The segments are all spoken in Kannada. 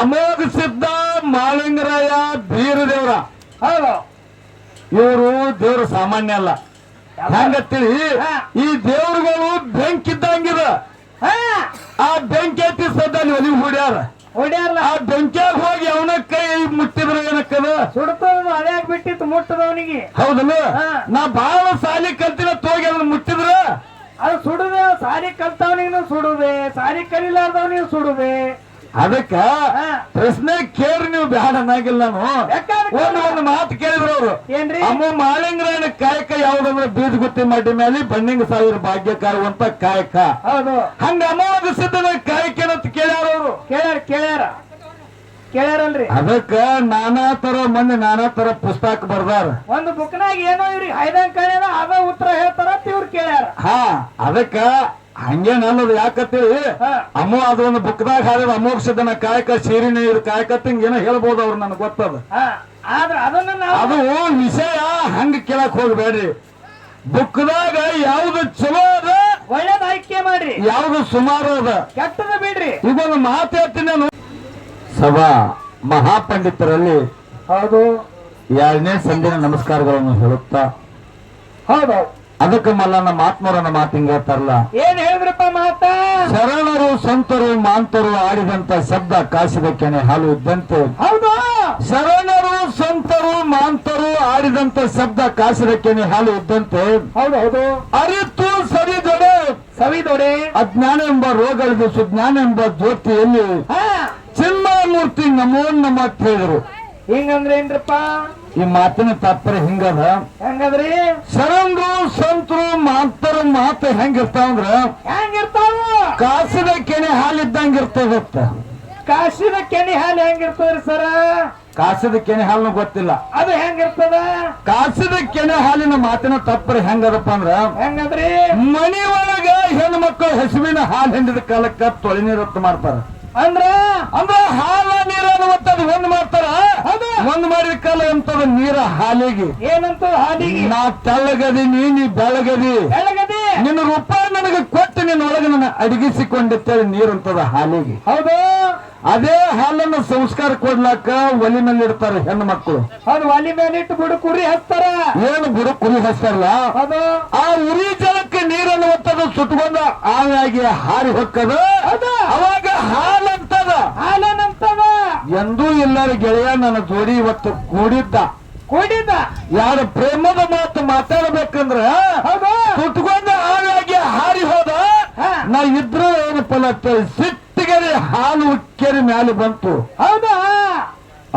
ಅಮೋಘ ಸಿದ್ಧ ಮಾಲಿಂಗರಾಯ ಬೀರದೇವ್ರ. ಹೌದು. ಇವರು ದೇವ್ರ ಸಾಮಾನ್ಯ ಅಲ್ಲ. ಹೆಂಗತ್ತೇಳಿ. ಈ ದೇವ್ರುಗಳು ಬೆಂಕಿ ಇದ್ದಂಗಿದ ಹಾ. ಆ ಬೆಂಕಿ ಎತ್ತಿ ಸದ್ದ ನೀವು ಒಲಿ ಹೊಡ್ಯಾರ. ಆ ಬೆಂಕಿಯಾಗ ಹೋಗಿ ಅವನ ಕೈ ಮುಟ್ಟಿದ್ರ ಏನಕ್ಕದ? ಸುಡ್ತದ ಹಳೆಯಾಗಿ ಬಿಟ್ಟಿತ್ತು ಮುಟ್ಟದವನಿಗೆ ಹೌದಲ್ಲ? ಹಾ. ನಾ ಬಾಳ ಸಾಲಿ ಕಲ್ತಿನ ತೋಗಿ ಅದನ್ನ ಮುಟ್ಟಿದ್ರ? ಅದು ಸುಡುದೆ ಸಾರಿ ಕಲ್ತವನಿಗೂ ಸುಡುದೆ ಸಾರಿ ಕಲಿಲಾರ್ದವನಿಗೂ ಸುಡುದೆ. ಅದಕ್ಕ. ಪ್ರಶ್ನೆ ಕೇಳ್ರಿ ನೀವು ಬ್ಯಾಡ ಅನ್ನಂಗಿಲ್ಲ ನಾನು. ಯಾಕಂದ್ರೆ ಒಂದು ಒಂದು ಮಾತು ಕೇಳಿದ್ರು ಅವ್ರು. ಅಮ್ಮ ಮಾಳಿಂಗ್ರಾಯಣ ಕಾಯಕ ಯಾವ್ದಂದ್ರೆ ಬೀಜ ಗುತ್ತಿ ಮಾಡಿ ಮೇಲೆ ಬಣ್ಣಿಂಗ್ ಸಾವಿರ ಭಾಗ್ಯಕಾರ ಅಂತ ಕಾಯಕ. ಹೌದು. ಹಂಗ ಅಮ್ಮ ಸಿದ್ಧನ ಕಾಯಕ ಏನಂತ ಕೇಳ್ಯಾರ ಅವರು? ಕೇಳ್ಯಾರ ಕೇಳ್ಯಾರ. ಕೇಳ್ಯಾರಲ್ರಿ. ಅದಕ್ಕ ನಾನಾ ತರ ಮಂದಿ ನಾನಾ ತರ ಪುಸ್ತಕ ಬರ್ದಾರ. ಒಂದು ಬುಕ್ನಾಗ ಏನೋ ಇವ್ರಿಗೆ ಹೈದಂಗ್ ಕಾಣ್ಯಾರ ಅದ ಉತ್ತರ ಹೇಳ್ತಾರ ಅಂತ ಇವ್ರು ಕೇಳ್ಯಾರ. ಹಾ ಅದಕ್ಕ ಹಂಗೇನ್ ಅನ್ನೋದು ಯಾಕತ್ತೇಳಿ ಅಮ್ಮ ಅದು ಒಂದು ಬುಕ್ದಾಗ ಹಾಡಿದ ಅಮೋಕ್ಷದನ ಕಾಯಕ ಸೀರಿನ ಇದು ಕಾಯಕ ಹಿಂಗ ಏನೋ ಹೇಳ್ಬೋದು ಅವ್ರು ನನಗೆ ಗೊತ್ತದ. ಅದು ವಿಷಯ ಹಂಗ ಕೇಳಕ್ ಹೋಗ್ಬೇಡ್ರಿ. ಬುಕ್ದಾಗ ಯಾವ್ದು ಚಲೋ ಅದ ಒಳ್ಳೇದ್ ಆಯ್ಕೆ ಮಾಡ್ರಿ. ಯಾವ್ದು ಸುಮಾರು ಅದ. ಕೆಟ್ಟದ ಬಿಡ್ರಿ. ಇದೊಂದು ಮಾತು ಹೇಳ್ತೀನಿ ನಾನು. ಸಭಾ ಮಹಾಪಂಡಿತರಲ್ಲಿ ಹೌದು. ಎರಡನೇ ಸಂಧಿನ ನಮಸ್ಕಾರಗಳನ್ನು ಹೇಳುತ್ತಾ ಹೌದು. ಅದಕ್ಕೆ ಮಲ್ಲನ ನಮ್ಮ ಮಾತು ಹಿಂಗ ಹೇಳ್ತಾರಲ್ಲ? ಏನ್ ಹೇಳಿದ್ರಪ್ಪ ಮಾತ? ಶರಣರು ಸಂತರು ಮಾಂತರು ಆಡಿದಂತ ಶಬ್ದ ಕಾಸಿದ ಕೆನೆ ಹಾಲು ಇದ್ದಂತೆ. ಹೌದಾ? ಶರಣರು ಸಂತರು ಮಾಂತರು ಆಡಿದಂತ ಶಬ್ದ ಕಾಸಿದ ಕೆನೆ ಹಾಲು ಇದ್ದಂತೆ. ಹೌದು ಹೌದು ಅರಿತು ಸರಿದೊಡೆ ಸವಿದೊಡೆ. ಅಜ್ಞಾನ ಎಂಬ ರೋಗಗಳಿದು ಸುಜ್ಞಾನ ಎಂಬ ಜ್ಯೋತಿಯಲ್ಲಿ ಹಾ. ಚಿನ್ಮಯಮೂರ್ತಿ ನಮೋ ನಮ್ಮ ಹೇಳಿದ್ರು. ಹಿಂಗಂದ್ರೆ ಏನ್ರಪ್ಪ? ಈ ಮಾತಿನ ತಾತ್ಪರ್ಯ ಹಿಂಗದ? ಹೆಂಗದ್ರಿ? ಸರಂಗು ಸಂತರು ಮಾತರ ಮಾತು ಹೆಂಗಿರ್ತಾವಂದ್ರ ಹೆಂಗಿರ್ತಾವ? ಕಾಸಿನ ಕೆನೆ ಹಾಲಿದ್ದಂಗ ಇರ್ತದತ್ತ ಕಾಸಿನ ಕೆನೆ ಹಾಲು ಹೆಂಗಿರ್ತದ್ರಿ ಸರ? ಕಾಸಿದ ಕೆನೆ ಹಾಲು ಗೊತ್ತಿಲ್ಲ. ಅದು ಹೆಂಗಿರ್ತದ? ಕಾಸಿದ ಕೆನೆ ಹಾಲಿನ ಮಾತಿನ ತಪ್ಪರ ಹೆಂಗದಪ್ಪ ಅಂದ್ರ ಹೆಂಗದ್ರಿ? ಮನಿ ಒಳಗ ಹೆಣ್ಮಕ್ಳು ಮಕ್ಕಳು ಹಸುವಿನ ಹಾಲು ಹಿಂಡಿದ ಕಾಲಕ್ಕ ತೊಳೆನೀರತ್ತು ಮಾಡ್ತಾರ. ಅಂದ್ರ? ಅಂದ್ರ ಹಾಲ ನೀರ ಅನ್ನುವಂಥದ್ದು ಒಂದ್ ಮಾಡ್ತಾರ. ಒಂದ್ ಮಾಡಿದ ಕಾಲ ನೀರ ಹಾಲಿಗೆ. ಏನಂತ? ಹಾಲಿಗೆ. ನಾ ತೆಳ್ಳಗದಿ ನೀ ನೀ ಬೆಳಗದಿ. ಬೆಳಗದಿ. ನಿನ್ನ ರೂಪಾಯಿ ನನಗೆ ಕೊಟ್ಟು ನಿನ್ನ ಒಳಗೆ ನನ್ನ ನೀರು ಅಂತದ ಹಾಲಿಗೆ. ಹೌದು. ಅದೇ ಹಾಲನ್ನು ಸಂಸ್ಕಾರ ಕೊಡ್ಲಾಕ ಒಲಿ ಮೇಲೆ ಇಡ್ತಾರೆ ಹೆಣ್ಣು ಮಕ್ಕಳು ಅದು ಒಲಿ ಮೇಲೆ ಇಟ್ಟು ಬಿಡು ಕುರಿ ಹಚ್ತಾರ. ಏನು ಬಿಡು ಕುರಿ ಹಚ್ತಾರಲ್ಲ? ಹೌದು. ಆ ಉರಿ ಜಲಕ್ಕೆ ನೀರನ್ನುವಂಥದ್ದು ಸುಟ್ಕೊಂಡ ಆವಾಗಿ ಹಾರಿ ಹೊಕ್ಕದ. ಅವಾಗ ಹಾಲಂತದ. ಹಾಲನಂತದ? ಎಂದೂ ಎಲ್ಲರ ಗೆಳೆಯ ನನ್ನ ಜೋಡಿ ಇವತ್ತು ಕೂಡಿದ್ದ. ಕೂಡಿದ್ದ? ಯಾರು ಪ್ರೇಮದ ಮಾತು ಮಾತಾಡಬೇಕಂದ್ರ ಸುಟ್ಕೊಂಡ ಆವಾಗಿ ಹಾರಿ ಹೋದ. ನಾ ಇದ್ರ ಏನು ಫಲ ಸಿಟ್ಟಿಗೆ ಹಾಲು ಉಕ್ಕೇರಿ ಮ್ಯಾಲೆ ಬಂತು. ಹೌದಾ?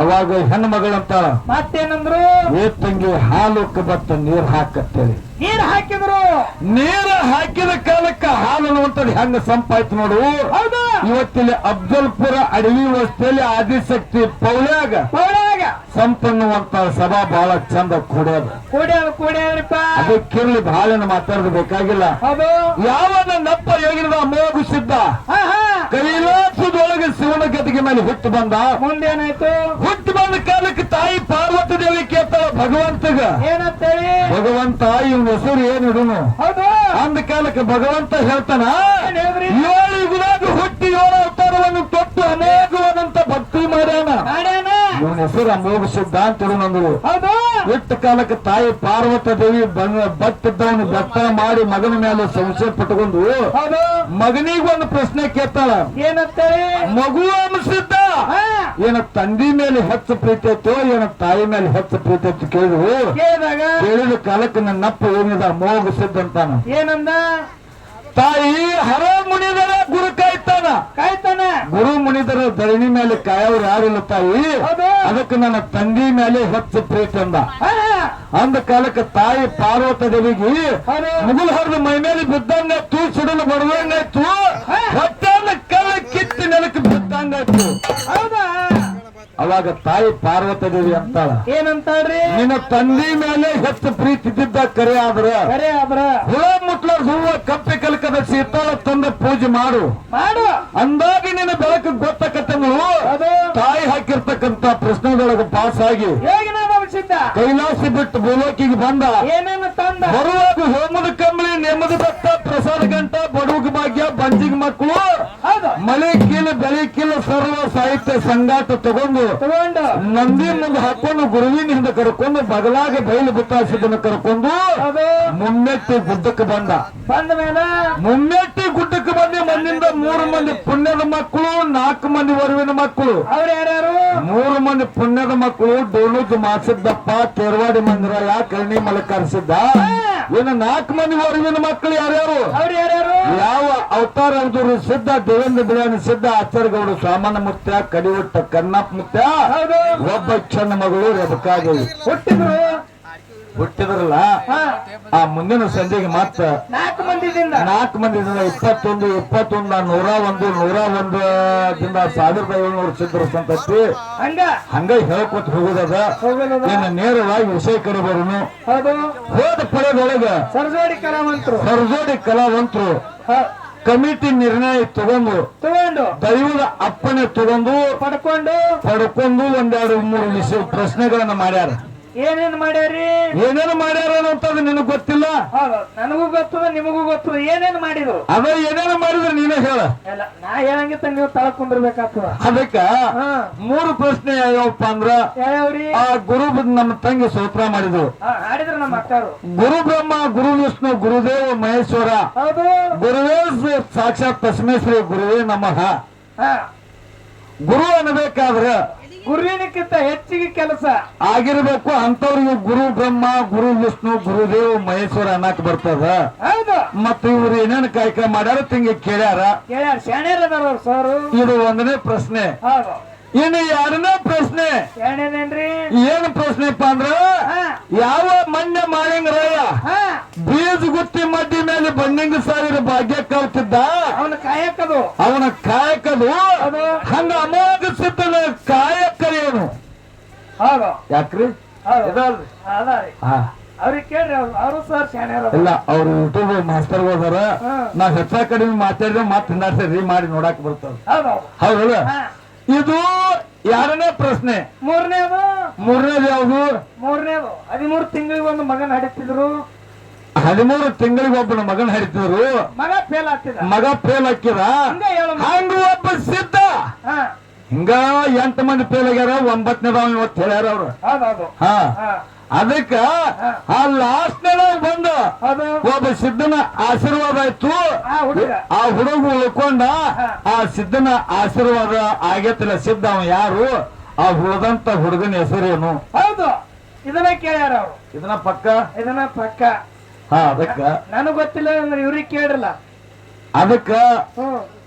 ಅವಾಗ ಹೆಣ್ಣು ಮಗಳಂತ ಮತ್ತೇನಂದ್ರು? ಏ ತಂಗಿ ಹಾಲು ಉಕ್ಕ ಬತ್ತ ನೀರ್ ಹಾಕತ್ತೇಳಿ. ನೀರ್ ಹಾಕಿದ್ರು. ನೀರ ಹಾಕಿದ ಕಾಲಕ್ಕ ಹಾಲು ಅನ್ನುವಂಥದ್ದು ಹೆಂಗ ಸಂಪಾಯ್ತು ನೋಡು. ಇವತ್ತಿಲ್ಲಿ ಅಫ್ಜಲ್ಪುರ ಅಡವಿ ವಸ್ತಿಯಲ್ಲಿ ಆದಿಶಕ್ತಿ ಪೌಳ್ಯಾಗ ಪೌಳ್ಯಾಗ. ಸಂಪನ್ನುವಂತ ಸಭಾ ಬಹಳ ಚಂದ ಕೂಡ್ಯದ ಅದಕ್ಕಿರ್ಲಿ ಬಹಳ ಮಾತಾಡೋದು ಬೇಕಾಗಿಲ್ಲ. ಯಾವನ ನಪ್ಪ ಯೋಗಿನದ ಮೋಗಿಸಿದ್ದ ಹಾ ಹಾ. ಕೈಲಾಸದೊಳಗೆ ಶಿವನ ಗದಿಗೆ ಮೇಲೆ ಹುಟ್ಟು ಬಂದ? ಮುಂದೇನಾಯ್ತು? ಹುಟ್ಟು ಬಂದ ಕಾಲಕ್ಕೆ ತಾಯಿ ಪಾರ್ವತಿ ದೇವಿ ಕೇಳ್ತಾಳ ಭಗವಂತಗ. ಏನಂತೇಳಿ? ಭಗವಂತ ಇವನ ಹೆಸರು ಹೌದು. ಅಂದ ಕಾಲಕ್ಕೆ ಭಗವಂತ ಹೇಳ್ತಾನ ಏನ್ ಏಳು ಯುಗದಾಗ ಹುಟ್ಟಿ ಏಳು ಅವತಾರವನ್ನು ತೊಟ್ಟು ಅನೇಕವಾದಂತ ಭಕ್ತಿ ಮಾಡ್ಯಾನ. ಇವನ ಹೆಸರು ಮೋಗ ಸಿದ್ಧ ಅಂತ ನಂದು ಎಷ್ಟು ಕಾಲಕ್ಕೆ ತಾಯಿ ಪಾರ್ವತ ದೇವಿ ಬತ್ತಿದ್ದವನು ಬೆಟ್ಟ ಮಾಡಿ ಮಗನ ಮೇಲೆ ಸಂಶಯ ಪಟ್ಟುಕೊಂಡು ಹೌದು. ಮಗನಿಗೆ ಒಂದು ಪ್ರಶ್ನೆ ಕೇಳ್ತಾಳ. ಏನಂತೇಳಿ? ಮಗು ಅನಿಸಿದ್ದ ಏನ ತಂದಿ ಮೇಲೆ ಹೆಚ್ಚು ಪ್ರೀತಿ ಏನ ತಾಯಿ ಮೇಲೆ ಹೆಚ್ಚು ಪ್ರೀತಿ ಐತಿ ಕೇಳಿದ್ರು. ಕೇಳಿದ ಕಾಲಕ್ಕೆ ನನ್ನಪ್ಪ ಏನಿದ? ಮೋಗ ಸಿದ್ಧ ಅಂತಾನ. ಏನಂದ? ತಾಯಿ ಹರ ಮುನಿದರ ಗುರು ಕಾಯ್ತಾನ ಕಾಯ್ತಾನ ಗುರು ಮುನಿದರ ಧರಣಿ ಮೇಲೆ ಕಾಯವ್ರು ಯಾರಿಲ್ಲ ತಾಯಿ. ಅದಕ್ಕೆ ನನ್ನ ತಂದಿ ಮೇಲೆ ಹೆಚ್ಚು ಪ್ರೀತಿ ಅಂದ. ಅಂದ ಕಾಲಕ್ಕೆ ತಾಯಿ ಪಾರ್ವತ ದೇವಿಗೆ. ಮುಗುಲ್ ಹರಿದು ಮೈ ಮೇಲೆ ಬಿದ್ದಂಗಾಯ್ತು ಸಿಡಲು ಬಡದಂಗಾಯ್ತು ಹೊಟ್ಟೆಲ್ಲ ಕಲ್ಲ ಕಿತ್ತಿ ನೆಲಕ್ಕೆ ಬಿದ್ದಂಗಾಯ್ತು ಹೌದಾ? ಅವಾಗ ತಾಯಿ ಪಾರ್ವತ ದೇವಿ ಅಂತಾಳ. ಏನಂತಾಳ್ರಿ? ನಿನ್ನ ತಂದಿ ಮೇಲೆ ಹೆಚ್ಚು ಪ್ರೀತಿ ಇದ್ದಿದ್ದ ಕರೆ ಆದ್ರ ಕರೆ ಆದ್ರ? ಹುಳ ಮುಟ್ಲ ಹೂವ ಕಪ್ಪೆ ಕಲಕದ ಸೀತಾಳ ತಂದ ಪೂಜೆ ಮಾಡು. ಮಾಡು. ಅಂದಾಗಿ ನಿನ್ನ ಬೆಳಕು ಗೊತ್ತಕತ್ತನು ಅದು. ತಾಯಿ ಹಾಕಿರ್ತಕ್ಕಂತ ಪ್ರಶ್ನೆದೊಳಗೆ ಪಾಸ್ ಆಗಿ ಕೈಲಾಸ ಬಿಟ್ಟು ಭೂಲೋಕಿಗೆ ಬಂದ. ಏನೇನು ತಂದ? ಬರುವಾಗ ಹೋಮದ ಕಂಬಳಿ ನೆಮ್ಮದಿ ಭತ್ತ ಪ್ರಸಾದ ಗಂಟ ಬಡವಗ ಭಾಗ್ಯ ಬಂಜಿಗೆ ಮಕ್ಕಳು. ಮಳೆ ಕೀಲು ಬೆಳೆ ಸರ್ವ ಸಾಹಿತ್ಯ ಸಂಗಾಟ ತಗೊಂಡು ತಗೊಂಡು. ನಂದಿ ಮುಂದೆ ಹಾಕೊಂಡು ಗುರುವಿನ ಹಿಂದೆ ಕರ್ಕೊಂಡು ಬಗಲಾಗ ಬಯಲು ಬುತ್ತಾಸಿದ್ದನ್ನು ಕರ್ಕೊಂಡು ಅದು ಮುಮ್ಮೆಟ್ಟಿ ಗುಡ್ಡಕ್ಕೆ ಬಂದ. ಬಂದ ಮೇಲೆ ಮುಮ್ಮೆಟ್ಟಿ ಗುಡ್ಡಕ್ಕೆ ಮಂದಿ ಮಂದಿಂದ ಮೂರು ಮಂದಿ ಪುಣ್ಯದ ಮಕ್ಕಳು ನಾಲ್ಕು ಮಂದಿ ವರುವಿನ ಮಕ್ಕಳು. ಅವ್ರ ಯಾರ್ಯಾರು ಮೂರು ಮಂದಿ ಪುಣ್ಯದ ಮಕ್ಕಳು ಡೋಲುಜ್ ಮಾಸಿದ್ದಪ್ಪ ಕೇರ್ವಾಡಿ ಮಂದಿರ ಕರ್ಣಿ ಮಲಕರಿಸಿದ್ದ? ಇನ್ನು ನಾಲ್ಕು ಮಂದಿ ವರುವಿನ ಮಕ್ಕಳು ಯಾರ್ಯಾರು? ಯಾವ ಅವತಾರ ಅವಧೂರು ಸಿದ್ಧ ದೇವೇಂದ್ರ ಬಿರಿಯಾನಿ ಸಿದ್ಧ ಆಚಾರ್ಯಗೌಡ ಸಾಮಾನ್ಯ ಮುತ್ಯ ಕಡಿವಟ್ಟ ಕನ್ನಪ್ಪ ಮುತ್ಯ ಒಬ್ಬ ಚೆನ್ನ ಮಗಳು ರೆಬಕಾಗಿ ಹುಟ್ಟಿದ್ರು. ಹುಟ್ಟಿದ್ರಲ್ಲ? ಆ ಮುಂದಿನ ಸಂಜೆಗೆ ಮತ್ತ ನಾಲ್ಕು ಮಂದಿದಿಂದ. ನಾಲ್ಕು ಮಂದಿ ಜನ ಇಪ್ಪತ್ತೊಂದು ಇಪ್ಪತ್ತೊಂದು ನೂರ ಒಂದು ನೂರ ಒಂದು ದಿಂದ ಸಾವಿರದ ಏಳ್ನೂರು ಚಿತ್ರ ಸಂತತಿ. ಹಂಗ? ಹಂಗ ಹೇಳ್ಕೊತ ಹೋಗೋದದ. ನಿನ್ನ ಇನ್ನು ನೇರವಾಗಿ ವಿಷಯ ಕಡೆ ಬರೋನು ಹೌದು ಪಡೆದೊಳಗ ಸರ್ಜೋಡಿ ಕಲಾವಂತರು. ಸರ್ಜೋಡಿ ಕಲಾವಂತರು ಕಮಿಟಿ ನಿರ್ಣಯ ತಗೊಂಡು ತಗೊಂಡು. ದೈವದ ಅಪ್ಪಣೆ ತಗೊಂಡು ಪಡ್ಕೊಂಡು. ಪಡ್ಕೊಂಡು ಒಂದೆರಡು ಮೂರು ವಿಷಯ ಪ್ರಶ್ನೆಗಳನ್ನ ಮಾಡ್ಯಾರ. ಏನೇನ್ ಮಾಡ್ಯಾರಿ ಏನೇನು ಮಾಡ್ಯಾರ ಅಂತದು ನಿನಗ್ ಗೊತ್ತಿಲ್ಲ? ಹೌದು ನನಗೂ ಗೊತ್ತದ ನಿಮಗೂ ಗೊತ್ತದ ಏನೇನ್ ಮಾಡಿದ್ರು? ಅದ ಏನೇನು ಮಾಡಿದ್ರು ನೀನೇ ಹೇಳ. ಎಲ್ಲ ನಾ ಹೇಳಂಗಿತ್ತ ನೀವು ತಳಕೊಂಡಿರ್ಬೇಕಾಗ್ತದ ಅದಕ್ಕ ಮೂರು ಪ್ರಶ್ನೆ ಯಾವಪ್ಪ ಅಂದ್ರ ಯಾವ್ಯಾವ್ರಿ? ಆ ಗುರು ನಮ್ಮ ತಂಗಿ ಸ್ತೋತ್ರ ಮಾಡಿದ್ರು ಹಾ ಹಾಡಿದ್ರು ನಮ್ಮ ಅಕ್ಕರು. ಗುರು ಬ್ರಹ್ಮ ಗುರು ವಿಷ್ಣು ಗುರುದೇವ ಮಹೇಶ್ವರ. ಹೌದು. ಗುರುವೇ ಸಾಕ್ಷಾತ್ ತಸ್ಮೇಶ್ವರಿ ಗುರುವೇ ನಮಃ. ಹಾ. ಗುರು ಅನ್ನಬೇಕಾದ್ರ ಗುರುವಿನಕ್ಕಿಂತ ಹೆಚ್ಚಿಗೆ ಕೆಲಸ. ಆಗಿರ್ಬೇಕು ಅಂತವ್ರಿಗೆ ಗುರು ಬ್ರಹ್ಮ ಗುರು ವಿಷ್ಣು ಗುರುದೇವ್ ಮಹೇಶ್ವರ ಅನ್ನಕ್ ಬರ್ತದ. ಹೌದು. ಮತ್ತ ಇವ್ರು ಏನೇನು ಕಾಯ್ಕ ಮಾಡ್ಯಾರ ತಿಂಗ ಕೇಳ್ಯಾರ. ಕೇಳ್ಯಾರ. ಶಾಣ್ಯರ್ ಸರ್. ಇದು ಒಂದನೇ ಪ್ರಶ್ನೆ. ಹೌದು. ಇನ್ನು ಎರಡನೇ ಪ್ರಶ್ನೆ. ಏನು ಪ್ರಶ್ನೆಪ್ಪ ಅಂದ್ರ ಯಾವ ಮಣ್ಣೆ ಮಾಡಿಂಗ್ ರಯ್ಯ ಬೀಜ ಗುತ್ತಿ ಮಡ್ಡಿ ಮೇಲೆ ಬಣ್ಣಿಂಗ ಸಾವಿರ ಭಾಗ್ಯ ಕಲ್ತಿದ್ದ ಅವನ ಕಾಯಕದು. ಅವನ ಕಾಯಕದು. ಹಂಗ ಅಮೋಘ ಸಿದ್ಧನ ಕಾಯಕ ಏನು ಯಾಕ್ರಿ? ಇಲ್ಲ ಅವ್ರು ಯೂಟ್ಯೂಬ್ ಮಾಸ್ತರ್ ಹೋದಾರ ನಾ ಹೆಚ್ಚ ಕಡಿಮೆ ಮಾತಾಡಿದ್ರೆ ಮಾತು ರೀ ಮಾಡಿ ನೋಡಾಕ್ ಬರ್ತದ. ಹೌದು. ಹೌದಲ್ಲ? ಇದು ಎರಡನೇ ಪ್ರಶ್ನೆ. ಮೂರನೇದು? ಮೂರನೇದು ಯಾವುದು? ಮೂರನೇದು. ಹದಿಮೂರು ತಿಂಗಳಿಗೆ ಒಂದು ಮಗನ ಹಡಿತಿದ್ರು ಹದಿಮೂರು ತಿಂಗಳಿಗೆ ಒಬ್ಬನ ಮಗನ ಹರಿತಿದ್ರು. ಮಗ ಫೇಲ್ ಆಗ್ತಿದ. ಮಗ ಫೇಲ್ ಹಾಕಿದ ಹಂಗ. ಒಬ್ಬ ಸಿದ್ಧ. ಹಿಂಗ ಎಂಟು ಮಂದಿ ಫೇಲ್ ಆಗ್ಯಾರ ಒಂಬತ್ತನೇದ ಇವತ್ತು ಹೇಳ್ಯಾರ ಅವ್ರು. ಹಾ. ಅದಕ್ಕ ಆ ಲಾಸ್ಟ್ ಬಂದ ಅದು? ಒಬ್ಬ ಸಿದ್ಧನ ಆಶೀರ್ವಾದ ಆಯ್ತು ಆ ಹುಡುಗ. ಉಳ್ಕೊಂಡ ಆ ಸಿದ್ಧನ ಆಶೀರ್ವಾದ ಆಗೇತಿಲ್ಲ. ಸಿದ್ಧ ಅವ ಯಾರು? ಆ ಉಳಿದಂತ ಹುಡುಗನ ಹೆಸರೇನು ಹೌದು. ಇದನ್ನ ಕೇಳ್ಯಾರ ಅವ್ರು. ಇದನ್ನ ಪಕ್ಕ? ಇದನ್ನ ಪಕ್ಕ. ಹಾ ಅದಕ್ಕ. ನನಗ್ ಗೊತ್ತಿಲ್ಲ ಅಂದ್ರೆ ಇವ್ರಿಗೆ ಕೇಳಿರಲ್ಲ. ಅದಕ್ಕ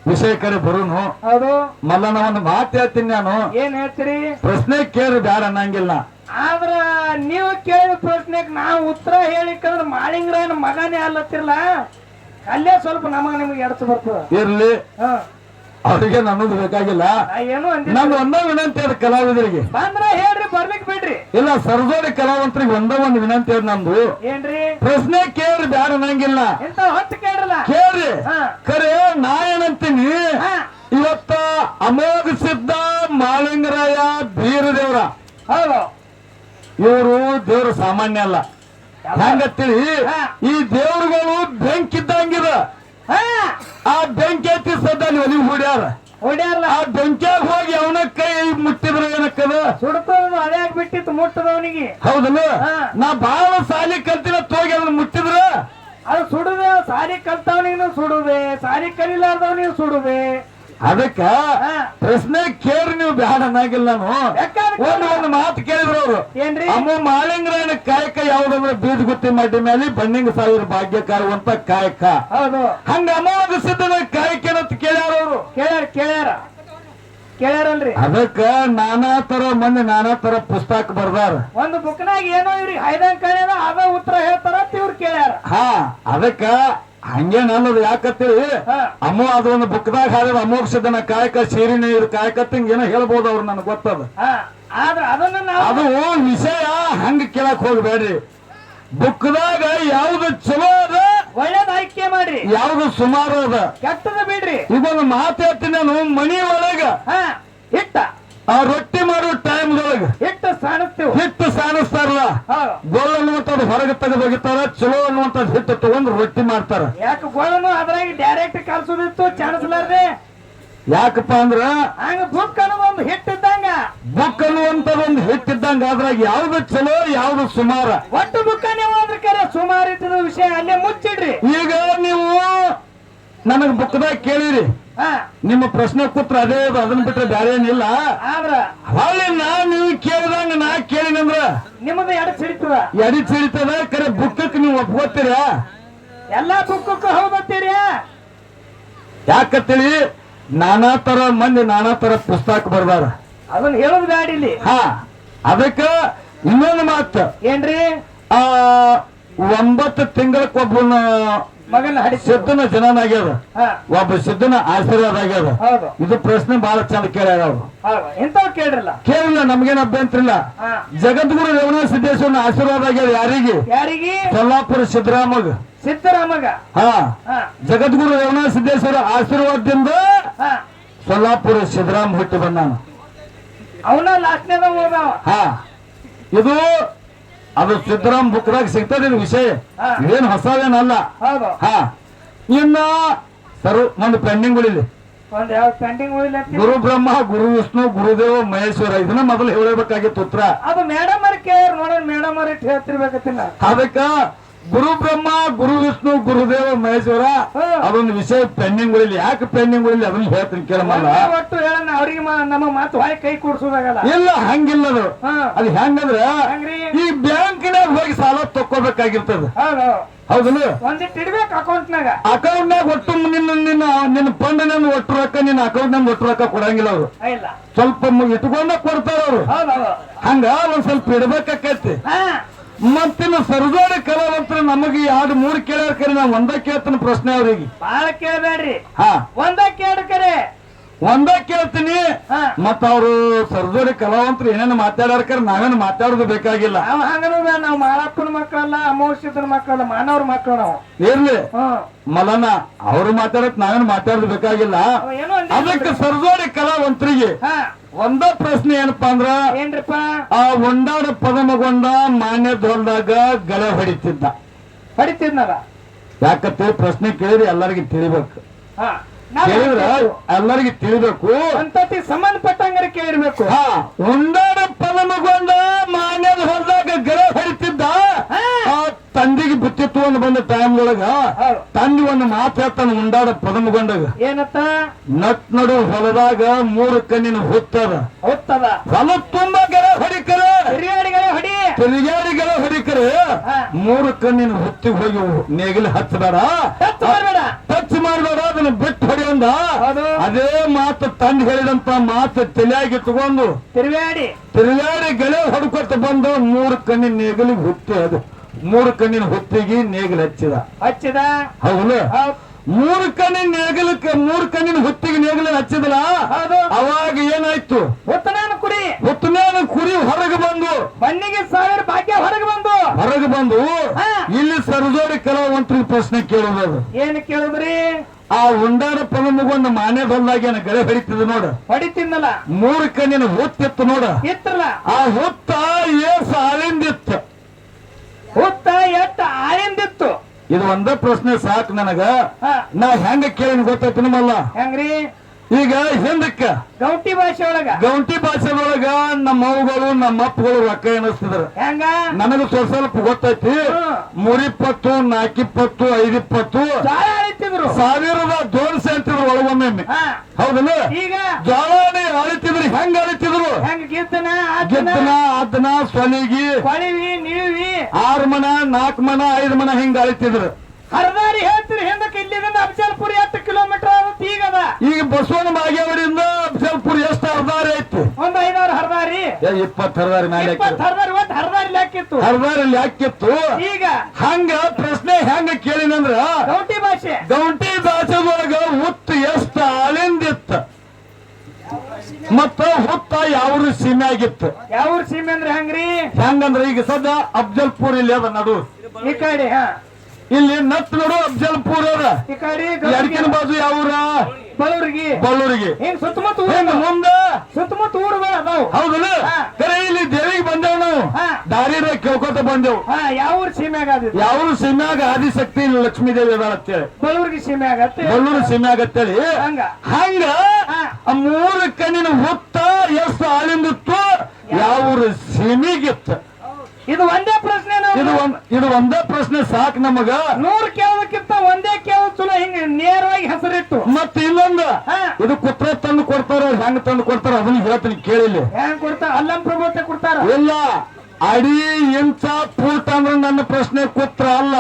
ವಿಷಯ ಕರೆ ಬರುನು. ಹೌದು. ಮಲ್ಲನ ಒಂದು ಮಾತು ಹೇಳ್ತೀನಿ ನಾನು. ಏನ್ ಹೇಳ್ತೀರಿ? ಪ್ರಶ್ನೆ ಕೇಳಿ ಬ್ಯಾಡ ಅನ್ನಂಗಿಲ್ಲ ಆದ್ರ ನೀವು ಕೇಳಿದ ಪ್ರಶ್ನೆಗೆ ನಾವು ಉತ್ತರ ಹೇಳಿಕಂದ್ರ ಮಾಳಿಂಗ್ರಾಯನ ಮಗನೇ ಅಲ್ಲತ್ತಿರಲ್ಲ ಅಲ್ಲೇ ಸ್ವಲ್ಪ ನಮಗ ನಿಮ್ಗೆ ಎಡಚ ಬರ್ತದ ಇರ್ಲಿ. ಹ. ಅವ್ರಿಗೆ ನನ್ನದು ಬೇಕಾಗಿಲ್ಲ. ಏನು ನಂದು ಒಂದೇ ವಿನಂತಿ ಅದ ಕಲಾವಿದರಿಗೆ. ಬಂದ್ರ ಹೇಳ್ರಿ ಬರ್ಲಿಕ್ ಬಿಡ್ರಿ. ಇಲ್ಲ ಸರ್ಜೋಡಿ ಕಲಾವಂತರಿಗೆ ಒಂದೇ ಒಂದು ವಿನಂತಿ ಅದ ನಮ್ದು. ಏನ್ರಿ? ಪ್ರಶ್ನೆ ಕೇಳ್ರಿ ಬ್ಯಾಡ ಹೊತ್ತು ಕೇಳ್ರಲ್ಲ? ಕೇಳ್ರಿ. ಕರೆ ನಾ ಏನಂತೀನಿ? ಹಾ. ಇವತ್ತ ಅಮೋಘ ಸಿದ್ಧ ಮಾಳಿಂಗರಾಯ ಬೀರದೇವ್ರ. ಹೌದು. ಇವರು ದೇವರು ಸಾಮಾನ್ಯ ಅಲ್ಲ. ಹೆಂಗತ್ತೀರಿ? ಹಾ. ಈ ದೇವ್ರುಗಳು ಬೆಂಕಿದ್ದಂಗಿದ. ಆ ಬೆಂಕಿ ಐತಿ ಸದ್ದ ಒಲಿ ಹೊಡ್ಯಾರ. ಆ ಬೆಂಕಿಯಾಗ ಹೋಗಿ ಅವನ ಕೈ ಮುಟ್ಟಿದ್ರ ಏನಕ್ಕದ? ಸುಡ್ತದ ಹಳೆ ಬಿಟ್ಟಿತ್ತು ಮುಟ್ಟದವನಿಗೆ ಹೌದಲ್ಲ? ಹಾ. ನಾ ಬಹಳ ಸಾಲಿ ಕಲ್ತಿನ ತೋಗಿ ಅದನ್ನ ಮುಟ್ಟಿದ್ರ? ಅದು ಸುಡುದೆ ಸಾರಿ ಕಲ್ತವನಿಗೂ ಸುಡುವೆ ಸಾರಿ ಕಲಿಲಾರ್ದವನಿಗೂ ಸುಡುದೆ. ಅದಕ್ಕ ಪ್ರಶ್ನೆ ಕೇಳ್ರಿ ನೀವು ಬ್ಯಾಡ ಅನ್ನಂಗಿಲ್ಲ ನಾನು. ಒಂದು ಒಂದು ಮಾತು ಕೇಳಿದ್ರು ಅವ್ರು. ಏನ್ರಿ? ಅಮ್ಮ ಮಾಳಿಂಗ್ರಾಯಣ ಕಾಯಕ ಯಾವ್ದಂದ್ರೆ ಬೀಜ ಗುತ್ತಿ ಮಡ್ಡಿ ಮೇಲೆ ಬಣ್ಣಿಂಗ್ ಸಾವಿರ ಭಾಗ್ಯಕಾರ ಅಂತ ಕಾಯಕ. ಹೌದು. ಹಂಗ ಅಮೋಘ ಸಿದ್ಧನ ಕಾಯಕ ಏನಂತ ಕೇಳ್ಯಾರ ಅವರು? ಕೇಳ್ಯಾರ ಕೇಳ್ಯಾರ. ಕೇಳ್ಯಾರಲ್ರಿ. ಅದಕ್ಕ ನಾನಾ ತರ ಮಂದಿ ನಾನಾ ತರ ಪುಸ್ತಕ ಬರ್ದಾರ. ಒಂದು ಬುಕ್ನಾಗ ಏನೋ ಇವ್ರಿಗೆ ಹೈದಂಗ್ ಕಾಣ್ಯದ ಅದ ಉತ್ತರ ಹೇಳ್ತಾರ ಅಂತ ಇವ್ರು ಕೇಳ್ಯಾರ. ಹಾ ಅದಕ್ಕ ಹಂಗೇನ್ ಅನ್ನೋದು ಯಾಕತ್ತೇಳಿ ಅಮ್ಮ ಅದು ಒಂದು ಬುಕ್ದಾಗ ಹಾಡಿದ ಅಮೋಕ್ಷದನ ಕಾಯಕ ಸೀರಿನ ಇದ್ರ ಕಾಯಕತ್ತಿಂಗ್ ಏನೋ ಹೇಳ್ಬೋದು ಅವ್ರು ನನಗೆ ಗೊತ್ತದ. ಅದು ವಿಷಯ ಹಂಗ ಕೇಳಕ್ ಹೋಗ್ಬೇಡ್ರಿ. ಬುಕ್ದಾಗ ಯಾವ್ದು ಚಲೋ ಅದ ಒಳ್ಳೇದ್ ಆಯ್ಕೆ ಮಾಡ್ರಿ. ಯಾವ್ದು ಸುಮಾರು ಅದ. ಕೆಟ್ಟದ ಬಿಡ್ರಿ. ಈಗೊಂದು ಮಾತು ಹೇಳ್ತೀನಿ ನಾನು ಮನಿ ಒಳಗ ಹಾ ಹಿಟ್ಟ ಆ ರೊಟ್ಟಿ ಮಾಡೋ ಟೈಮ್ದೊಳಗ ಹಿಟ್ಟ ಸಾಣಿಸ್ತೀವಿ ಹಿಟ್ಟು ಸಾಣಿಸ್ತಾರಲ್ಲ ಹೌದು ಅನ್ನುವಂಥದ್ದು ಹೊರಗೆ ತೆಗೆದು ಹೋಗಿರ್ತಾರ ಚಲೋ ಅನ್ನುವಂತ ಹಿಟ್ಟು ತಗೊಂಡು ರೊಟ್ಟಿ ಮಾಡ್ತಾರ. ಯಾಕೆ ಗೋಳನು ಅದ್ರಾಗ ಡೈರೆಕ್ಟ್ ಕಲ್ಸೋದಿತ್ತು ಚಾಣಿಸ್ಲಾರ್ದೆ? ಯಾಕಪ್ಪ ಅಂದ್ರ ಹಂಗ ಬುಕ್ ಅನ್ನೋ ಒಂದು ಹಿಟ್ಟಿದ್ದಂಗ ಬುಕ್ ಅನ್ನುವಂಥದ್ದೊಂದು ಹಿಟ್ಟಿದ್ದಂಗ ಅದ್ರಾಗ ಯಾವ್ದು ಚಲೋ ಯಾವ್ದು ಸುಮಾರ. ಒಟ್ಟು ಬುಕ್ಕನೇ ಅದ್ರ ಕರೆ ಸುಮಾರು ಇದ್ದ ವಿಷಯ ಅಲ್ಲೇ ಮುಚ್ಚಿಡ್ರಿ. ಈಗ ನೀವು ನನಗ್ ಬುಕ್ದಾಗ ಕೇಳಿರಿ. ನಿಮ್ಮ ಪ್ರಶ್ನೆ ಕೂತ್ರ ಅದೇ ಅದು ಅದನ್ನ ಬಿಟ್ರೆ ಬೇರೆ ಏನಿಲ್ಲ ಆದ್ರ ಹೊಳ್ಳಿ ನಾ ನೀವು ಕೇಳಿದಂಗ ನಾ ಕೇಳಿನಂದ್ರ ನಿಮ್ಮದು ಎಡ ಸಿಡಿತದ ಎಡಿ ಸಿಡಿತದ ಕರೆ ಬುಕ್ಕಕ್ಕೆ ನೀವು ಒಪ್ಕೋತೀರ ಎಲ್ಲಾ ಬುಕ್ಕಕ್ಕೂ ಹೌದತ್ತೀರಿ ಯಾಕಂತೇಳಿ ನಾನಾ ತರ ಮಂದಿ ನಾನಾ ತರ ಪುಸ್ತಕ ಬರ್ದಾರ. ಅದನ್ನ ಹೇಳೋದು ಬ್ಯಾಡ ಇಲ್ಲಿ. ಹಾ ಅದಕ್ಕ ಇನ್ನೊಂದು ಮಾತು. ಏನ್ರಿ? ಆ ಒಂಬತ್ತು ತಿಂಗಳಕ್ಕೊಬ್ಬನ ಮಗನ ಹಡಿಸಿ ಸಿದ್ಧನ ಜನನಾಗ್ಯದ ಒಬ್ಬ ಸಿದ್ಧನ ಆಶೀರ್ವಾದ ಆಗ್ಯದ. ಹೌದು. ಇದು ಪ್ರಶ್ನೆ ಬಹಳ ಚಂದ ಕೇಳ್ಯಾರ ಅವ್ರು. ಇಂಥವ್ ಕೇಳ್ರಲ್ಲ. ಕೇಳಿಲ್ಲ ನಮ್ಗೇನ್ ಅಭ್ಯಂತರ ಇಲ್ಲ. ಜಗದ್ಗುರು ರೇವಣ ಸಿದ್ದೇಶ್ವರನ ಆಶೀರ್ವಾದ ಆಗ್ಯದ ಯಾರಿಗೆ? ಯಾರಿಗೆ? ಸೊಲ್ಲಾಪುರ ಸಿದ್ದರಾಮಗ ಸಿದ್ದರಾಮಗ ಹಾ. ಹಾ. ಜಗದ್ಗುರು ರೇವಣ ಸಿದ್ದೇಶ್ವರ ಆಶೀರ್ವಾದದಿಂದ ಸೊಲ್ಲಾಪುರ ಸಿದ್ದರಾಮ ಹುಟ್ಟಿ ಬಂದಾನ. ಅವನ ಲಾಸ್ಟ್ನೇದ ಹೋದವ ಹಾ. ಇದು ಅದು ಸಿದ್ದರಾಮ್ ಬುಕ್ದಾಗ ಸಿಗ್ತದೆ ವಿಷಯ. ಏನ್ ಹೊಸದೇನಲ್ಲ ಹೌದು. ಹಾ. ಇನ್ನ ಸರ್ ಒಂದು ಪೆಂಡಿಂಗ್ ಉಳಿಲಿ. ಒಂದ್ ಯಾವ ಪೆಂಡಿಂಗ್ ಉಳಿಲ್ಲ ಗುರು ಬ್ರಹ್ಮ ಗುರು ವಿಷ್ಣು ಗುರುದೇವ ಮಹೇಶ್ವರ ಇದನ್ನ ಮೊದಲು ಹೇಳಬೇಕಾಗಿತ್ತು ಉತ್ತರ. ಅದು ಮೇಡಮ್ ಅವ್ರ ಕೇರ್ ನೋಡೋಣ ಮೇಡಮ್ ಅವ್ರ ಇಟ್ಟು ಹೇಳ್ತಿರ್ಬೇಕತ್ತಿನ ಅದಕ್ಕ ಗುರು ಬ್ರಹ್ಮ ಗುರು ವಿಷ್ಣು ಗುರುದೇವ ಮಹೇಶ್ವರ ಅದೊಂದು ವಿಷಯ ಪೆಂಡಿಂಗ್ ಉಳಿಲಿ ಯಾಕೆ ಪೆಂಡಿಂಗ್ ಉಳಿಲಿ ಅದನ್ನ ಹೇಳ್ತೀನಿ ಕೇಳಮಲ್ಲ ಒಟ್ಟು ಹೇಳೋಣ ಅವ್ರಿಗೆ ನಮ್ಮ ಮಾತು ಹಾಯ್ ಕೈ ಕೊಡ್ಸೋದಾಗಲ್ಲ. ಇಲ್ಲ ಹಂಗಿಲ್ಲ ಅದು ಅದು ಹೆಂಗಂದ್ರ ಈ ಬ್ಯಾಂಕಿನಾಗ ಹೋಗಿ ಸಾಲ ತಕ್ಕೋಬೇಕಾಗಿರ್ತದ. ಹೌದು. ಹೌದಲ್ಲ? ಒಂದಿಟ್ಟು ಇಡ್ಬೇಕು ಅಕೌಂಟ್ನಾಗ. ಅಕೌಂಟ್ನಾಗ ಒಟ್ಟು ನಿನ್ನ ನಿನ್ನ ನಿನ್ನ ಫಂಡ್ ಒಟ್ಟು ರೊಕ್ಕ ನಿನ್ನ ಅಕೌಂಟ್ ಒಟ್ಟು ರೊಕ್ಕ ಕೊಡಂಗಿಲ್ಲ ಅವ್ರು. ಇಲ್ಲ. ಸ್ವಲ್ಪ ಇಟ್ಕೊಂಡ ಕೊಡ್ತಾರ ಅವರು. ಹಂಗ ಒಂದ್ ಸ್ವಲ್ಪ ಇಡ್ಬೇಕಾಕೈತಿ. ಹಾ. ಮತ್ತಿನ್ನು ಸರದೋಡಿ ಕಲಾವಂತರ ನಮಗೆ ಎರಡು ಮೂರು ಕೇಳ್ಯಾರ ಕರೆ ನಾ ಒಂದ ಕೇಳ್ತೀನಿ ಪ್ರಶ್ನೆ ಅವ್ರಿಗೆ. ಬಾಳ ಕೇಳ್ಬೇಡ್ರಿ. ಹಾ. ಒಂದ ಕೇಳ್ಕರೆ ಒಂದ ಕೇಳ್ತೀನಿ. ಮತ್ತ ಅವರು ಸರ್ಜೋಡಿ ಕಲಾವಂತರು ಏನೇನು ಮಾತಾಡ್ಯಾರ ಕರೆ ನಾವೇನು ಮಾತಾಡೋದು ಬೇಕಾಗಿಲ್ಲ. ನಾವ್ ಹಂಗನೂ ನಾವು ಮಾಳಪ್ಪನ ಮಕ್ಕಳಲ್ಲ ಅಮೋಷಿದ್ರ ಮಕ್ಕಳಲ್ಲ ಮಾನವ್ರ ಮಕ್ಕಳು ನಾವು. ಇರ್ಲಿ. ಮಲನ ಅವ್ರು ಮಾತಾಡಕ್ ನಾವೇನು ಮಾತಾಡೋದು ಬೇಕಾಗಿಲ್ಲ. ಅದಕ್ಕೆ ಸರದೋಡಿ ಕಲಾವಂತರಿಗೆ ಹಾ. ಒಂದ ಪ್ರಶ್ನೆ ಏನಪ್ಪಾ ಅಂದ್ರ ಏನ್ರಪ್ಪ? ಆ ಒಂದಾಡ ಪದಮಗೊಂಡ ಮಾನ್ಯ ಹೊಲ್ದಾಗ ಗಳೆ ಹೊಡಿತಿದ್ದ. ಹೊಡಿತಿದ್ನಲ್ಲ? ಯಾಕಂತ ಪ್ರಶ್ನೆ ಕೇಳಿದ್ರೆ ಎಲ್ಲರಿಗೂ ತಿಳಿಬೇಕು. ಕೇಳಿದ್ರ. ಎಲ್ಲರಿಗೂ ತಿಳಿಬೇಕು. ಅಂತತಿ ಸಂಬಂಧಪಟ್ಟಂಗಾರ ಕೇಳಿರ್ಬೇಕು. ಹಾ. ಒಂದಾಡ ಪದಮಗೊಂಡ ಮಾನ್ಯದ ಹೊಲ್ದಾಗ ಗಳೆ ಹೊಡಿತಿದ್ದ. ತಂದಿಗೆ ಬಿತ್ತಿತ್ತು ಅಂತ ಬಂದ ಟೈಮ್ ಒಳಗ ತಂದಿ ಒಂದು ಮಾತು ಹೇಳ್ತಾನ ಉಂಡಾಡ ಪದಮಗೊಂಡಾಗ. ಏನತ್ತ? ನಟ್ ನಡು ಹೊಲದಾಗ ಮೂರು ಕಣ್ಣಿನ ಹುತ್ತದ. ಹುತ್ತದ. ಹೊಲ ತುಂಬಾ ಗೆರೆ ಹೊಡಿಕರೆ. ಹೊಡಿ. ತಿರುಗಾಡಿಗಳ ಹೊಡಿಕರೆ. ಮೂರು ಕಣ್ಣಿನ ಹುತ್ತಿಗೆ ಹೋಗಿ ನೇಗಿಲು ಹಚ್ಚಬೇಡ. ಟಚ್ ಮಾಡ್ಬೇಡ. ಅದನ್ನ ಬಿಟ್ಟು ಹೊಡೆಯಂದ ಅದೇ. ಮಾತು ತಂದು ಹೇಳಿದಂತ ಮಾತು ತಲೆಯಾಗಿ ತಗೊಂಡು. ತಿರುಗಾಡಿ. ತಿರುಗಾಡಿ ಗೆಳೆ ಹೊಡ್ಕೊತ ಬಂದು ಮೂರು ಕಣ್ಣಿನ ನೇಗಿಲಿಗೆ ಹುತ್ತಿ ಅದು. ಮೂರು ಕಣ್ಣಿನ ಹುತ್ತಿಗೆ ನೇಗಿಲು ಹಚ್ಚಿದ. ಹಚ್ಚಿದ? ಹೌದು. ಮೂರು ಕಣ್ಣಿನ ನೇಗಿಲಕ್ಕೆ ಮೂರು ಕಣ್ಣಿನ ಹುತ್ತಿಗೆ ನೇಗಿಲು ಹಚ್ಚಿದಲ್ಲ ಅವಾಗ ಏನಾಯ್ತು? ಹೊತ್ತನೇನ ಕುರಿ ಹುತ್ತನೇನ ಕುರಿ ಹೊರಗೆ ಬಂದು. ಮಣ್ಣಿಗೆ ಸಾವಿರ ಭಾಗ್ಯ ಹೊರಗೆ ಬಂದು. ಹೊರಗೆ ಬಂದು? ಇಲ್ಲಿ ಸರದೋಡಿ ಕಲಾವಂತರಿಗೆ ಪ್ರಶ್ನೆ ಕೇಳಬಹುದು ಏನು ಕೇಳಿದ್ರಿ? ಆ ಉಂಡಾರ ಪಲಮಗೊಂದು ಮಾನೆ ಬಂದಾಗ ಏನ ಗಳೆ ಹೊಡಿತದ ನೋಡ. ಹೊಡಿತಿಂದಲ್ಲ ಮೂರು ಕಣ್ಣಿನ ಹುತ್ತಿತ್ತು ನೋಡ. ಇತ್ತಲ್ಲ. ಆ ಹುತ್ತ ಏ ಆಳಿಂದಿತ್ತು ಹುತ್ತ ಎಟ್ಟ ಆಯಂದಿತ್ತು. ಇದು ಒಂದೇ ಪ್ರಶ್ನೆ ಸಾಕು ನನಗ. ನಾ ಹೆಂಗ ಕೇಳಿ ಗೊತ್ತಾಯ್ತು ನಿಮ್ಮಲ್ಲ? ಹೆಂಗ್ರಿ? ಈಗ ಹಿಂದಕ್ಕ ಗೌಂಟಿ ಭಾಷೆ ಒಳಗ ಗೌಂಟಿ ಒಳಗ ನಮ್ಮ ಅವ್ಗಳು ನಮ್ಮ ಅಪ್ಪಗಳು ರೊಕ್ಕ ಎಣಿಸ್ತಿದ್ರ. ಹೆಂಗ? ನನಗ ಸ್ವಲ್ಪ ಗೊತ್ತೈತಿ. ಮೂರಿಪ್ಪತ್ತು ನಾಲ್ಕಿಪ್ಪತ್ತು ಐದಿಪ್ಪತ್ತು. ಸಾವಿರದ ದೋನ್ಸೆ ಅಂತಿದ್ರು ಒಳಗೊಮ್ಮೆ ಹೌದಲ್ಲ? ಈಗ? ಜೋಳನೆ ಅಳಿತಿದ್ರು ಹೆಂಗ ಅಳಿತಿದ್ರು ಗೆದ್ದನ ಅದನ ಸೊಲಿಗಿ ನೀವಿ ಆರ್ ಮನ ನಾಲ್ಕು ಮನ ಐದು ಮನ ಹಿಂಗ ಅಳಿತಿದ್ರು ಹರದಾರಿ ಹೇಳ್ತೀರಿ ಹಿಂದಕ್ಕೆ ಇಲ್ಲಿಂದ ಅಫಜಲ್ಪುರಿ ಹತ್ತು ಕಿಲೋಮೀಟರ್ ಈಗ ಬಸವನ ಬಾಗೇವರಿಂದ ಅಫಜಲ್ಪುರ್ ಎಷ್ಟು ಹರದಾರಿ ಐತಿ ಒಂದ್ ಐನೂರು ಹರದಾರಿ ಇಪ್ಪತ್ತು ಹರದಾರಿ ಮೇಲೆ ಹರ್ದಾರಿ ಹರದಾರಿ ಹಾಕಿತ್ತು ಹರದಾರಿ ಹಾಕಿತ್ತು. ಹರದಾರಲ್ಲಿ ಈಗ. ಹಂಗ ಪ್ರಶ್ನೆ ಹೆಂಗ ಕೇಳಿನಂದ್ರ ಗೌಂಟಿ ಭಾಷೆ. ಗೌಂಟಿ ಭಾಷೆದೊಳಗ ಹುತ್ತು ಎಷ್ಟು ಆಳಿಂದಿತ್ತ ಮತ್ತ ಹುತ್ತ ಯಾವ ಸೀಮೆ ಆಗಿತ್ತು? ಯಾವ ಸೀಮೆ ಅಂದ್ರೆ ಹೆಂಗ್ರಿ? ಹೆಂಗಂದ್ರ ಈಗ ಸದ್ಯ ಅಫಜಲ್ಪುರ್ ಇಲ್ಲಿ ಅದ ನಡು. ಈ ಕಡೆ ಹಾ. ಇಲ್ಲಿ ನತ್ ನೋಡು ಅಫಜಲ್ಪುರ್ ಎಡಕಿನ ಬಾಜು ಯಾವೂರ? ಬಳ್ಳೂರಿಗೆ. ಸುತ್ತಮುತ್ತ ಹಿಂಗ ಊರು ಮುಂದ? ಸುತ್ತಮುತ್ತ ಊರುಗಳು ಅದಾವು. ಹೌದಲ್ಲ. ಕರೆ ಇಲ್ಲಿ ದೇವಿಗೆ ಬಂದೇವ್ ನಾವು. ದಾರಿ ಕೇಳ್ಕೊತ ಬಂದೆವು. ಯಾವ ಊರ್ ಸೀಮೆ ಆಗದಿತ್ತು ಯಾವ ಸೀಮ್ಯಾಗ ಆದಿಶಕ್ತಿ ಲಕ್ಷ್ಮೀ ದೇವಿ ಅದಾಳ ಅಂತೇಳಿ. ಬಲೂರಿಗೆ ಸೀಮೆ ಆಗತ್ತೆ ಬಳ್ಳೂರು ಸೀಮೆ ಆಗತ್ತೆ ಹಂಗ. ಹಂಗ ಆ ಮೂರು ಕಣ್ಣಿನ ಹುತ್ತ ಎಷ್ಟು ಹಾಲಿಂದಿತ್ತು ಯಾವ ಸೀಮಿಗಿತ್ತು. ಇದು ಒಂದೇ ಪ್ರಶ್ನೆ ಇದು ಒಂದ್ ಇದು ಒಂದೇ ಪ್ರಶ್ನೆ ಸಾಕು ನಮಗ. ನೂರ್ ಕೇಳೋದಕ್ಕಿಂತ ಒಂದೇ ಕೇಳೋದ್ ಚಲೋ ಹಿಂಗ ನೇರವಾಗಿ ಹೆಸರಿಟ್ಟು. ಮತ್ತೆ ಇನ್ನೊಂದು. ಹಾ. ಇದು ಕುತ್ರ ತಂದು ಕೊಡ್ತಾರ ಹೆಂಗ್ ತಂದು ಕೊಡ್ತಾರ ಅದನ್ನ ಹೇಳ್ತೀನಿ ಕೇಳಿಲ್ಲ. ಹೆಂಗ್ ಕೊಡ್ತಾರ ಅಲ್ಲಂ ಪ್ರಭುತ್ವ ಕೊಡ್ತಾರ. ಇಲ್ಲ. ಅಡಿ ಇಂಚ ಫೂಟ್ ಅಂದ್ರೆ ನನ್ನ ಪ್ರಶ್ನೆ ಕುತ್ರ ಅಲ್ಲ.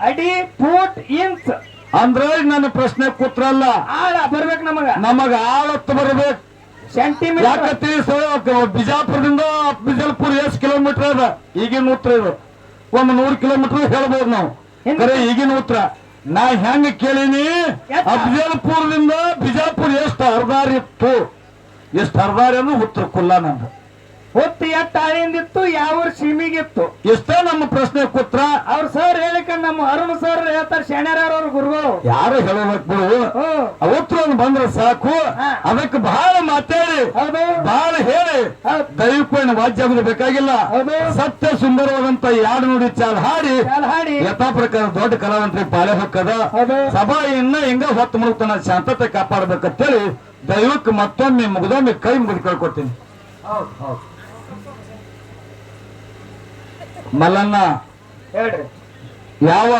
ಅಡಿ ಫೂಟ್ ಇಂಚ್. ಅಂದ್ರೆ ನನ್ನ ಪ್ರಶ್ನೆ ಕುತ್ರ ಅಲ್ಲ. ಆಳ ಬರ್ಬೇಕು ನಮಗ. ನಮಗ ಆಳತ್ತು ಬರ್ಬೇಕು. ಯಾಕೆ ಬಿಜಾಪುರದಿಂದ ಬಿಜಲ್ಪುರ್ ಎಷ್ಟು ಕಿಲೋಮೀಟರ್ ಅದ? ಈಗಿನ ಉತ್ತರ ಇದು. ಒಂದು ನೂರು ಕಿಲೋಮೀಟರ್ ಹೇಳ್ಬೋದು ನಾವು. ಬರೀ ಈಗಿನ ಉತ್ತರ. ನಾ ಹೆಂಗ ಕೇಳೀನಿ? ಅಫಜಲ್ಪುರದಿಂದ ಬಿಜಾಪುರ ಎಷ್ಟು ಹರ್ದಾರಿ ಇತ್ತು? ಎಷ್ಟು ಹರ್ದಾರಿ ಅಂದ್ರೆ ಉತ್ತರ ಕುಲ್ಲ ನಂದು. ಹೊತ್ತು ಎತ್ತ ಆಳಿಂದಿತ್ತು ಯಾವ ಸೀಮಿಗಿತ್ತು? ಎಷ್ಟೋ ನಮ್ಮ ಪ್ರಶ್ನೆ ಕುತ್ರ. ಅವ್ರ ಸರ್ ಹೇಳಿಕ ನಮ್ಮ ಅರುಣ್ ಸರ್ ಹೇಳ್ತಾರ ಶಣ್ಯರ ಅವ್ರ ಗುರುಗಳು. ಯಾರು ಹೇಳಬೇಕು ಬಿಡು. ಉತ್ತರ ಒಂದು ಬಂದ್ರೆ ಸಾಕು. ಅದಕ್ಕೆ ಬಹಳ ಮಾತಾಡಿ ಹೌದು. ಬಹಳ ಹೇಳಿ. ಹೌದು. ವಾಜ್ಯ ಬೇಕಾಗಿಲ್ಲ. ಹೌದು. ಸತ್ಯ ಸುಂದರವಾದಂತ ಯಾಡು ನುಡಿ ಚಾಲ್ ಹಾಡಿ. ಯಥಾ ಪ್ರಕಾರ ದೊಡ್ಡ ಕಲಾವಂತರಿ ಪಾಳೆ ಹೊಕ್ಕದ ಹೌದು. ಸಭಾ ಇನ್ನ ಹೆಂಗ ಹೊತ್ತು ಮುಳುಗ್ತಾನ ಶಾಂತತೆ ಕಾಪಾಡಬೇಕಂತೇಳಿ ದೈವಕ್ಕೆ ಮತ್ತೊಮ್ಮೆ ಮುಗಿದೊಮ್ಮೆ ಕೈ ಮುಗಿದು ಕೇಳ್ಕೊತೀನಿ ಮಲ್ಲಣ್ಣ. ಹೇಳ್ರಿ. ಯಾವ